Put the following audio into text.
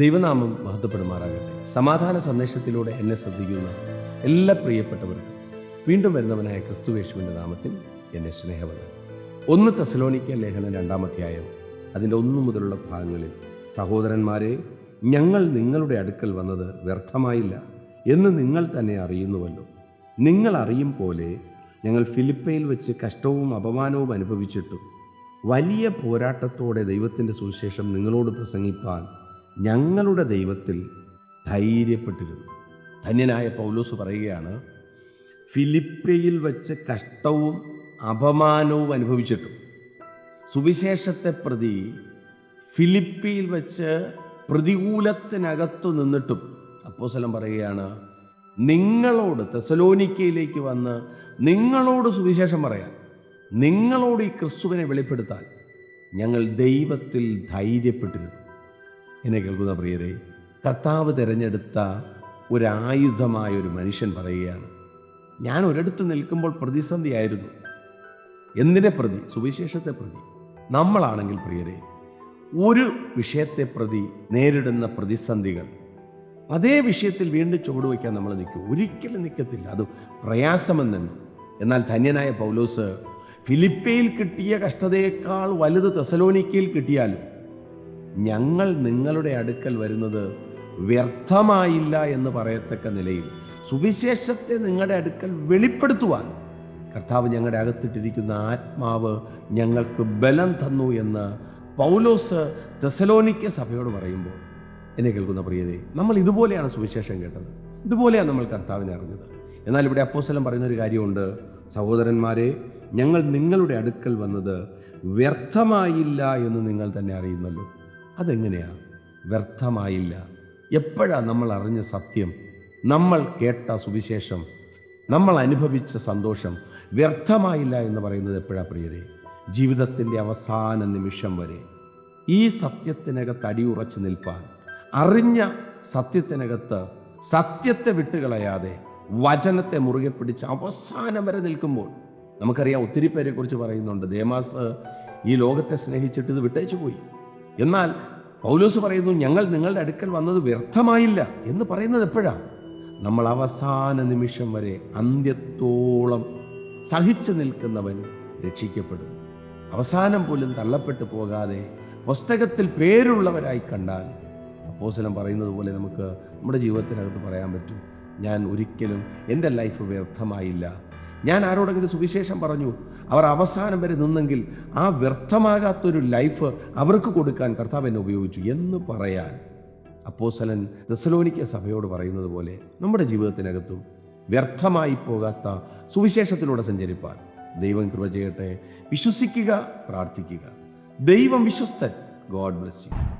ദൈവനാമം മഹത്വപ്പെടുമാറാകട്ടെ. സമാധാന സന്ദേശത്തിലൂടെ എന്നെ ശ്രദ്ധിക്കുന്ന എല്ലാ പ്രിയപ്പെട്ടവർക്കും വീണ്ടും വരുന്നവനായ ക്രിസ്തുവേശുവിന്റെ നാമത്തിൽ എന്നെ സ്നേഹവല്ല ഒന്ന് തെസലോണിക്ക ലേഖനം രണ്ടാം അധ്യായം. അതിന്റെ ഒന്നു മുതലുള്ള ഭാഗങ്ങളിൽ സഹോദരന്മാരെ ഞങ്ങൾ നിങ്ങളുടെ അടുക്കൽ വന്നത് വ്യർത്ഥമായില്ല എന്ന് നിങ്ങൾ തന്നെ അറിയുന്നുവല്ലോ. നിങ്ങൾ അറിയും പോലെ ഞങ്ങൾ ഫിലിപ്പയിൽ വെച്ച് കഷ്ടവും അപമാനവും അനുഭവിച്ചിട്ടും വലിയ പോരാട്ടത്തോടെ ദൈവത്തിന്റെ സുവിശേഷം നിങ്ങളോട് പ്രസംഗിപ്പാൻ ഞങ്ങളുടെ ദൈവത്തിൽ ധൈര്യപ്പെട്ടിരുന്നു. ധന്യനായ പൗലോസ് പറയുകയാണ് ഫിലിപ്പയിൽ വച്ച് കഷ്ടവും അപമാനവും അനുഭവിച്ചിട്ടും സുവിശേഷത്തെ പ്രതി ഫിലിപ്പിയിൽ വച്ച് പ്രതികൂലത്തിനകത്തു നിന്നിട്ടും അപ്പോസലം പറയുകയാണ് നിങ്ങളോട് തെസലോനിക്കയിലേക്ക് വന്ന് നിങ്ങളോട് സുവിശേഷം പറയാൻ നിങ്ങളോട് ഈ ക്രിസ്തുവിനെ വെളിപ്പെടുത്താൻ ഞങ്ങൾ ദൈവത്തിൽ ധൈര്യപ്പെട്ടിരുന്നു. എന്നെ കേൾക്കുന്ന പ്രിയരെ കർത്താവ് തിരഞ്ഞെടുത്ത ഒരായുധമായ ഒരു മനുഷ്യൻ പറയുകയാണ് ഞാൻ ഒരിടത്ത് നിൽക്കുമ്പോൾ പ്രതിസന്ധിയായിരുന്നു എന്തിനെ പ്രതി? സുവിശേഷത്തെ പ്രതി. നമ്മളാണെങ്കിൽ പ്രിയരെ ഒരു വിഷയത്തെ പ്രതി നേരിടുന്ന പ്രതിസന്ധികൾ അതേ വിഷയത്തിൽ വീണ്ടും ചുവടുവയ്ക്കാൻ നമ്മൾ നിൽക്കും. ഒരിക്കലും നിൽക്കത്തില്ല. അത് പ്രയാസമെന്നുണ്ട് എന്നാൽ ധന്യനായ പൗലോസ് ഫിലിപ്പയിൽ കിട്ടിയ കഷ്ടതയേക്കാൾ വലുത് തെസലോനിക്കയിൽ കിട്ടിയാലും ഞങ്ങൾ നിങ്ങളുടെ അടുക്കൽ വരുന്നത് വ്യർത്ഥമായില്ല എന്ന് പറയത്തക്ക നിലയിൽ സുവിശേഷത്തെ നിങ്ങളുടെ അടുക്കൽ വെളിപ്പെടുത്തുവാൻ കർത്താവ് ഞങ്ങളുടെ അകത്തിട്ടിരിക്കുന്ന ആത്മാവ് ഞങ്ങൾക്ക് ബലം തന്നു എന്ന് പൗലോസ് തെസലോനിക്ക സഭയോട് പറയുമ്പോൾ എന്നെ കേൾക്കുന്ന പ്രിയതേ നമ്മൾ ഇതുപോലെയാണ് സുവിശേഷം കേട്ടത്. ഇതുപോലെയാണ് നമ്മൾ കർത്താവിനെ അറിഞ്ഞത്. എന്നാൽ ഇവിടെ അപ്പോസ്തലൻ പറയുന്നൊരു കാര്യമുണ്ട്. സഹോദരന്മാരെ ഞങ്ങൾ നിങ്ങളുടെ അടുക്കൽ വന്നത് വ്യർത്ഥമായില്ല എന്ന് നിങ്ങൾ തന്നെ അറിയുന്നല്ലോ. അതെങ്ങനെയാ? വ്യർത്ഥമായില്ല. എപ്പോഴാ നമ്മൾ അറിഞ്ഞ സത്യം? നമ്മൾ കേട്ട സുവിശേഷം? നമ്മൾ അനുഭവിച്ച സന്തോഷം? വ്യർത്ഥമായില്ല എന്ന് പറയുന്നത് എപ്പോഴാ പ്രിയരെ? ജീവിതത്തിന്റെ അവസാന നിമിഷം വരെ. ഈ സത്യത്തിനകത്ത് അടിയുറച്ച് നിൽപ്പാൻ. അറിഞ്ഞ സത്യത്തിനകത്ത് സത്യത്തെ വിട്ടുകളയാതെ വചനത്തെ മുറുകെ പിടിച്ച് അവസാനം വരെ നിൽക്കുമ്പോൾ നമുക്കറിയാം ഒത്തിരി പേരെക്കുറിച്ച് പറയുന്നുണ്ട്. ദേമാസ് ഈ ലോകത്തെ സ്നേഹിച്ചിട്ട് ഇത് വിട്ടേച്ചു പോയി. എന്നാൽ പൗലോസ് പറയുന്നു ഞങ്ങൾ നിങ്ങളുടെ അടുക്കൽ വന്നത് വ്യർത്ഥമായില്ല എന്ന് പറയുന്നത് എപ്പോഴാണ് നമ്മൾ അവസാന നിമിഷം വരെ അന്ത്യത്തോളം സഹിച്ചു നിൽക്കുന്നവൻ രക്ഷിക്കപ്പെടും. അവസാനം പോലും തള്ളപ്പെട്ടു പോകാതെ പുസ്തകത്തിൽ പേരുള്ളവരായി കണ്ടാൽ അപ്പോസലം പറയുന്നത് പോലെ നമുക്ക് നമ്മുടെ ജീവിതത്തിനകത്ത് പറയാൻ പറ്റും ഞാൻ ഒരിക്കലും എന്റെ ലൈഫ് വ്യർത്ഥമായില്ല. ഞാൻ ആരോടെങ്കിലും സുവിശേഷം പറഞ്ഞു അവർ അവസാനം വരെ നിന്നെങ്കിൽ ആ വ്യർത്ഥമാകാത്തൊരു ലൈഫ് അവർക്ക് കൊടുക്കാൻ കർത്താവ് എന്നെ ഉപയോഗിച്ചു എന്ന് പറയാൻ അപ്പോസലൻ ദസലോനിക്ക സഭയോട് പറയുന്നത് പോലെ നമ്മുടെ ജീവിതത്തിനകത്തും വ്യർത്ഥമായി പോകാത്ത സുവിശേഷത്തിലൂടെ സഞ്ചരിപ്പാൻ ദൈവം കൃപ ചെയ്യട്ടെ. വിശ്വസിക്കുക പ്രാർത്ഥിക്കുക. ദൈവം വിശ്വസ്തൻ. God bless you